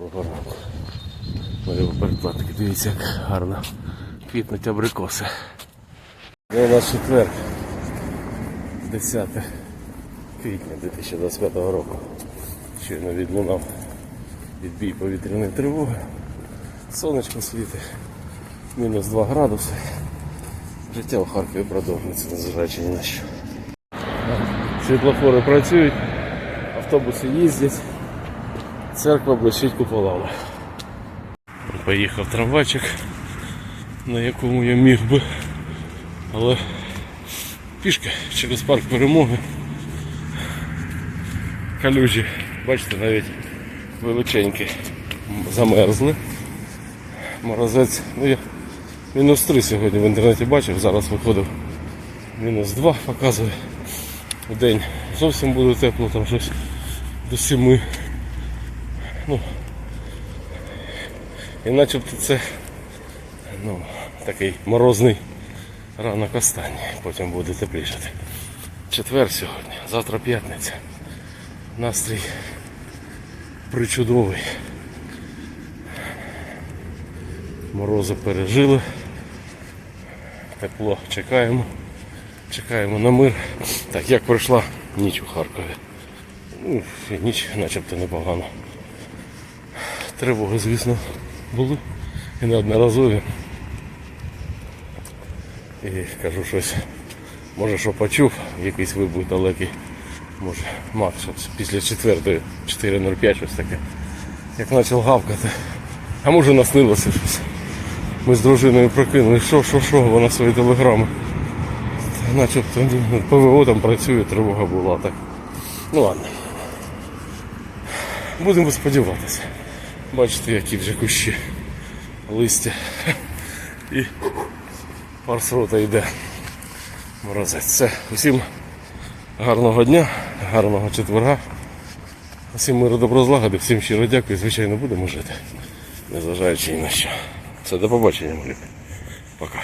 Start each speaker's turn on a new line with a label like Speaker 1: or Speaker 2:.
Speaker 1: Доброго ранку. Мої передплатники, дивіться, як гарно квітнуть абрикоси. Це у нас четвер, 10 квітня 2025 року. Щойно відлунав відбій повітряної тривоги. Сонечко світить, мінус 2 градуси. Життя у Харкові продовжується, незважаючи ні на що. Світлофори працюють, автобуси їздять. Церква блищить куполами. Поїхав трамвайчик, на якому я міг би, але пішки через парк перемоги. Калюжі, бачите, навіть величенькі замерзли. Морозець, ну я мінус 3 сьогодні в інтернеті бачив, зараз виходив мінус 2 показує. В день зовсім буде тепло, там щось до 7. Ну, і начебто це ну, такий морозний ранок останній, потім буде теплішати. Четвер сьогодні, завтра п'ятниця. Настрій причудовий. Морози пережили. Тепло чекаємо. Чекаємо на мир. Так, як пройшла ніч у Харкові. Ну, ніч начебто непогано. Тривоги, звісно, були і неодноразові. І кажу щось, може що почув, якийсь вибух далекий. Може, щось після четвертої, 4.05 щось таке. Як почав гавкати. А може наснилося щось. Ми з дружиною прокинули, що, що, що, вона свої телеграми. Начебто ну, ПВО там працює, тривога була так. Ну ладно. Будемо сподіватися. Бачите, які вже кущі листя. І маршрута йде. Морозець. Все. Усім гарного дня, гарного четверга. Усім миру добро всім щиро дякую. Звичайно, будемо жити. Незважаючи ні на що. Все, до побачення, малюк. Пока.